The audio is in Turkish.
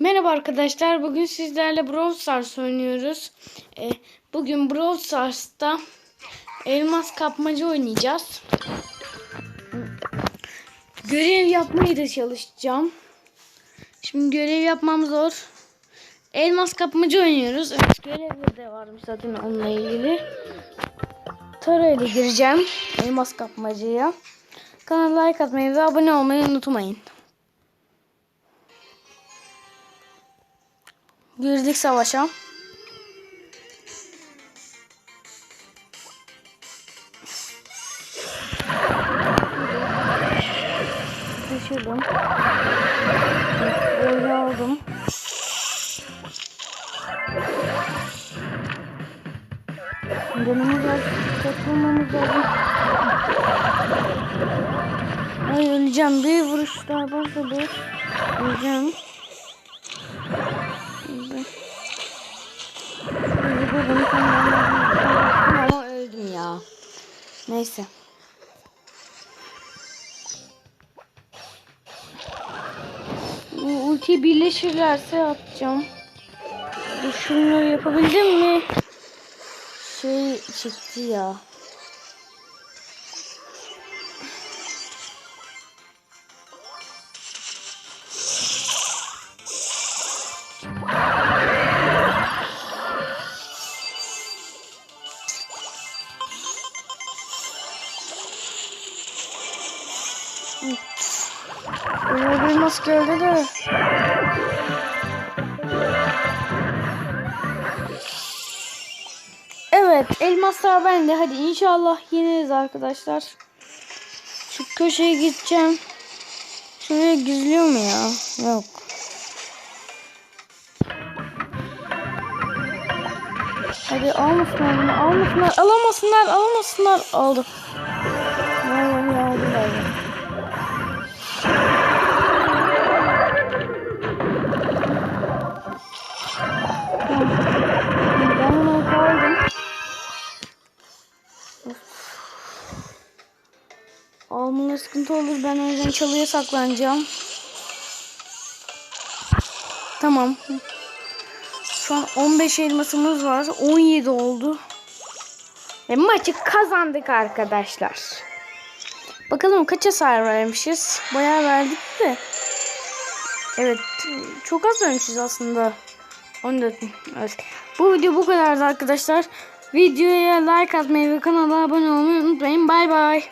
Merhaba arkadaşlar. Bugün sizlerle Brawl Stars oynuyoruz. Ee, bugün Brawl Stars'ta elmas kapmaca oynayacağız. Görev yapmayı da çalışacağım. Şimdi görev yapmam zor. Elmas kapmaca oynuyoruz. Evet görevleri de varmış zaten onunla ilgili. Tara ile gireceğim. Elmas kapmacaya. Kanala like atmayı ve abone olmayı unutmayın. Girdik savaşa. Düşürdüm. Böyle aldım. Canımız var. Takılmamız lazım. Ay öleceğim. Bir vuruş daha bir öleceğim. Vurdum ama öldüm ya. Neyse. Bu ulti birleşirlerse atacağım. Dur şunları yapabildim mi? Şey çıktı ya. Öyle bir nasıl geldi de. Evet elmaslar bende. Hadi inşallah yeneriz arkadaşlar. Şu köşeye gideceğim. Şuraya gizliyor mu ya? Yok. Hadi almasınlar bunu. Almasınlar. Alamasınlar. Alamasınlar. Aldık. Almalı sıkıntı olur. Ben o çalıya saklanacağım. Tamam. Şu an 15 elmasımız var. 17 oldu. Ve maçı kazandık arkadaşlar. Bakalım kaç hasar vermişiz. Bayağı verdik de. Evet. Çok az vermişiz aslında. 14 bin. Evet. Bu video bu kadardı arkadaşlar. Videoya like atmayı ve kanala abone olmayı unutmayın. Bay bay.